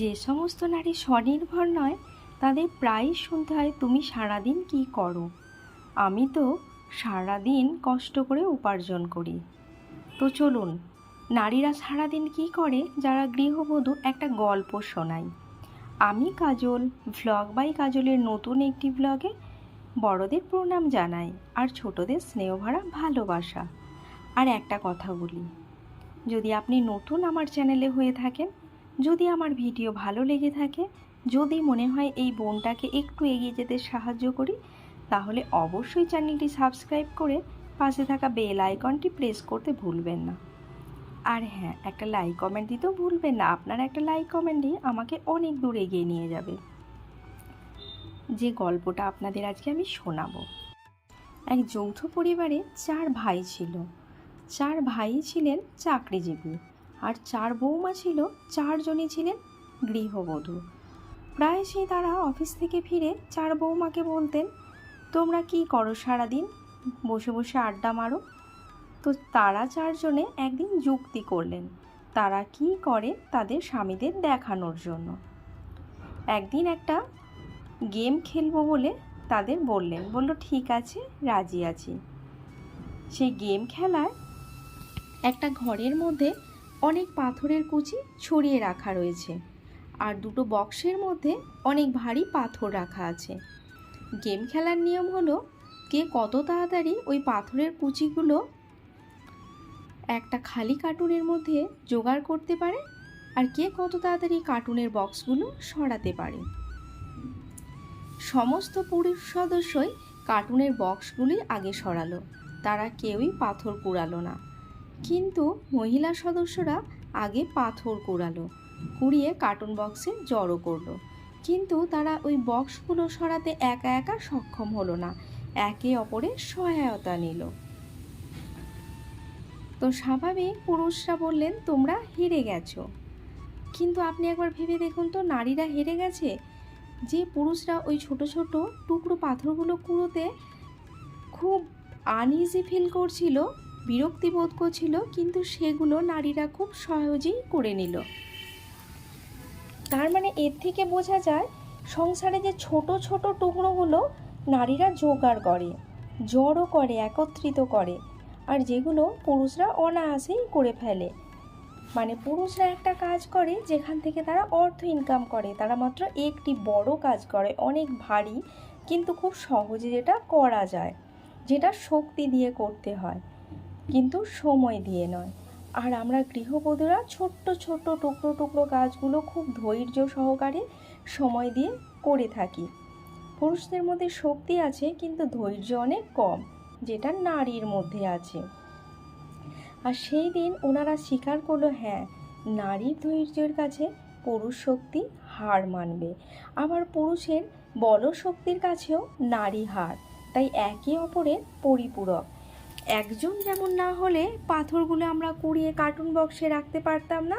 যে সমস্ত নারী স্বনির্ভর নয়, তাদের প্রায়ই শুনতে হয় তুমি সারাদিন কি করো? আমি তো সারাদিন কষ্ট করে উপার্জন করি। তো চলুন, নারীরা সারাদিন কি করে যারা গৃহবধূ একটা গল্প শোনাই আমি কাজল ভ্লগ বাই কাজলের নতুন একটি ব্লগে বড়দের প্রণাম জানাই আর ছোটদের স্নেহভরা ভালোবাসা। আর একটা কথা বলি, যদি আপনি নতুন আমার চ্যানেলে হয়ে থাকেন যদি আমার ভিডিও ভালো লেগে থাকে, যদি মনে হয় এই বোনটাকে একটু এগিয়ে যেতে সাহায্য করি, তাহলে অবশ্যই চ্যানেলটি সাবস্ক্রাইব করে পাশে থাকা বেল আইকনটি প্রেস করতে ভুলবেন না। আর হ্যাঁ একটা লাইক কমেন্ট দিতেও ভুলবেন না। আপনার একটা লাইক কমেন্টই আমাকে অনেক দূর এগিয়ে নিয়ে যাবে। যে গল্পটা আপনাদের আজকে আমি শোনাবো। এক যৌথ পরিবারে চার ভাই ছিল। চার ভাই ছিলেন চাকরিজীবী। আর চার বৌমা ছিল, চারজনই ছিলেন গৃহবধূ। প্রায়শই তারা অফিস থেকে ফিরে চার বৌমাকে বলতেন, তোমরা কি করো সারাদিন? বসে বসে আড্ডা মারো? তো তারা চারজনে একদিন যুক্তি করলেন, তারা কি করে তাদের স্বামীদের দেখানোর জন্য? একদিন একটা গেম খেলব বলে তাদের বললেন, বলল, ঠিক আছে, রাজি আছি। সেই গেম খেলায় একটা ঘরের মধ্যে অনেক পাথরের কুচি ছড়িয়ে রাখা রয়েছে। আর দুটো বক্সের মধ্যে অনেক ভারী পাথর রাখা আছে। গেম খেলার নিয়ম হলো, কে কত তাড়াতাড়ি ওই পাথরের কুচিগুলো একটা খালি কার্টুনের মধ্যে জোগাড় করতে পারে, আর কে কত তাড়াতাড়ি কার্টুনের বক্সগুলো সরাতে পারে। সমস্ত পুরুষ সদস্যই কার্টুনের বক্সগুলি আগে সরালো, তারা কেউই পাথর কুড়ালো না। কিন্তু মহিলা সদস্যরা আগে পাথর কুড়ালো, কুড়িয়ে কার্টুন বক্সে জড়ো করল। কিন্তু তারা ওই বক্সগুলো সরাতে একা একা সক্ষম হলো না, একে অপরের সহায়তা নিল। তো স্বাভাবিক পুরুষরা বললেন, তোমরা হেরে গেছো। কিন্তু আপনি একবার ভেবে দেখুন তো, নারীরা হেরে গেছে? যে পুরুষরা ওই ছোট ছোট টুকরো পাথরগুলো কুড়োতে খুব আনইজি ফিল করছিল বিরক্তি বোধ করছিল, কিন্তু সেগুলো নারীরা খুব সহজেই করে নিল। তার মানে এর থেকে বোঝা যায়, সংসারে যে ছোট ছোট টুকরোগুলো নারীরা জোগাড় করে, জড়ো করে, একত্রিত করে, আর যেগুলো পুরুষরা অনায়াসেই করে ফেলে। মানে পুরুষরা একটা কাজ করে, যেখান থেকে তারা অর্থ ইনকাম করে, তারা মাত্র একটি বড় কাজ করে, অনেক ভারী, কিন্তু খুব সহজে যেটা করা যায়, যেটা শক্তি দিয়ে করতে হয়। কিন্তু সময় দিয়ে নয়। আর আমরা গৃহবধূরা ছোট্ট ছোট্ট টুকরো টুকরো কাজগুলো খুব ধৈর্য সহকারে সময় দিয়ে করে থাকি। পুরুষদের মধ্যে শক্তি আছে কিন্তু ধৈর্য অনেক কম, যেটা নারীর মধ্যে আছে। আর সেই দিন ওনারা স্বীকার করল হ্যাঁ নারীর ধৈর্যের কাছে পুরুষ শক্তি হার মানবে। আবার পুরুষের বল শক্তির কাছেও নারী হার। তাই একে অপরের পরিপূরক। একজন যেমন না হলে পাথরগুলো আমরা কুড়িয়ে কার্টুন বক্সে রাখতে পারতাম না।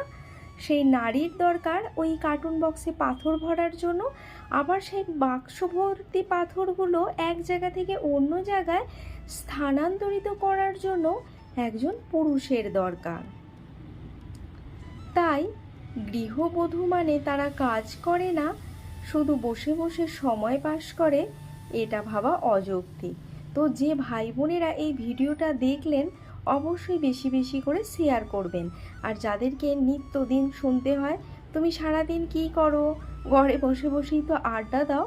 সেই নারীর দরকার ওই কার্টুন বক্সে পাথর ভরার জন্য। আবার সেই বাক্স ভর্তি পাথরগুলো এক জায়গা থেকে অন্য জায়গায় স্থানান্তরিত করার জন্য একজন পুরুষের দরকার। তাই গৃহবধূ মানে তারা কাজ করে না, শুধু বসে বসে সময় পাস করে, এটা ভাবা অযৌক্তিক। তো যে ভাই বোনেরা এই ভিডিওটা দেখলেন, অবশ্যই বেশি বেশি করে শেয়ার করবেন। আর যাদেরকে নিত্যদিন শুনতে হয়, তুমি সারাদিন কি করো? ঘরে বসে বসেই তো আড্ডা দাও।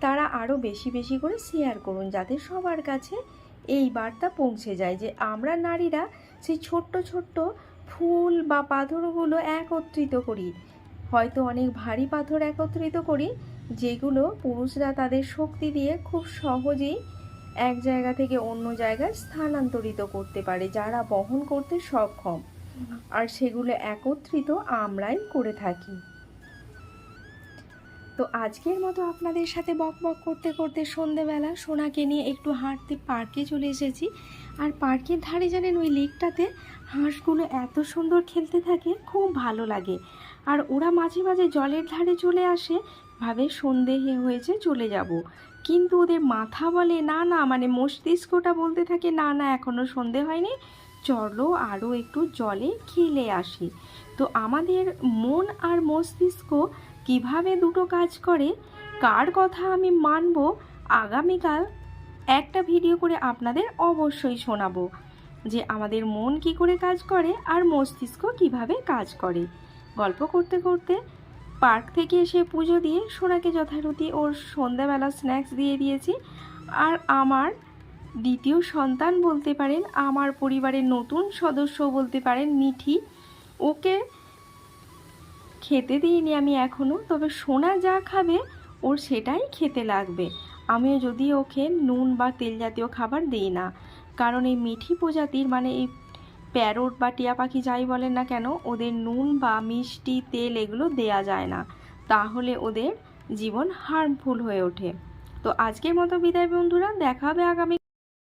তারা আরও বেশি বেশি করে শেয়ার করুন, যাতে সবার কাছে এই বার্তা পৌঁছে যায় যে আমরা নারীরা সেই ছোট্ট ছোট্ট ফুল বা পাথরগুলো একত্রিত করি। হয়তো অনেক ভারী পাথর একত্রিত করি, যেগুলো পুরুষরা তাদের শক্তি দিয়ে খুব সহজেই এক জায়গা থেকে অন্য জায়গায় স্থানান্তরিত করতে পারে, যারা বহন করতে সক্ষম। আর সেগুলো একত্রিত আমরাই করে থাকি। তো আজকের মতো আপনাদের সাথে বক বক করতে করতে সন্ধেবেলা সোনাকে নিয়ে একটু হাঁটতে পার্কে চলে এসেছি। আর পার্কের ধারে জানেন ওই লেকটাতে হাঁসগুলো এত সুন্দর খেলতে থাকে, খুব ভালো লাগে। আর ওরা মাঝে মাঝে জলের ধারে চলে আসে, ভাবে সন্ধে হয়েছে, চলে যাব। কিন্তু ওদের মাথা বলে, না না মানে মস্তিষ্কটা বলতে থাকে, না না এখনও সন্ধে হয়নি, চলো আরও একটু জলে খেলে আসি। তো আমাদের মন আর মস্তিষ্ক কীভাবে দুটো কাজ করে, কার কথা আমি মানব, আগামীকাল একটা ভিডিও করে আপনাদের অবশ্যই শোনাবো। যে আমাদের মন কি করে কাজ করে, আর মস্তিষ্ক কীভাবে কাজ করে। গল্প করতে করতে পার্ক থেকে এসে পুজো দিয়ে সোনাকে যথারীতি ওর সন্ধ্যাবেলা স্ন্যাক্স দিয়ে দিয়েছি। আর আমার দ্বিতীয় সন্তান বলতে পারেন, আমার পরিবারের নতুন সদস্য বলতে পারেন, মিঠি। ওকে খেতে দিইনি আমি এখনও তবে সোনা যা খাবে ওর সেটাই খেতে লাগবে। আমিও যদি ওকে নুন বা তেল জাতীয় খাবার দিই না, কারণ এই মিঠি প্রজাতির মানে এই প্যারট বা টিয়া পাখি যাই বলেন না কেন, ওদের নুন বা মিষ্টি তেল এগুলো দেয়া যায় না। তাহলে ওদের জীবন হার্মফুল হয়ে ওঠে। তো আজকের মতো বিদায় বন্ধুরা, দেখা হবে আগামী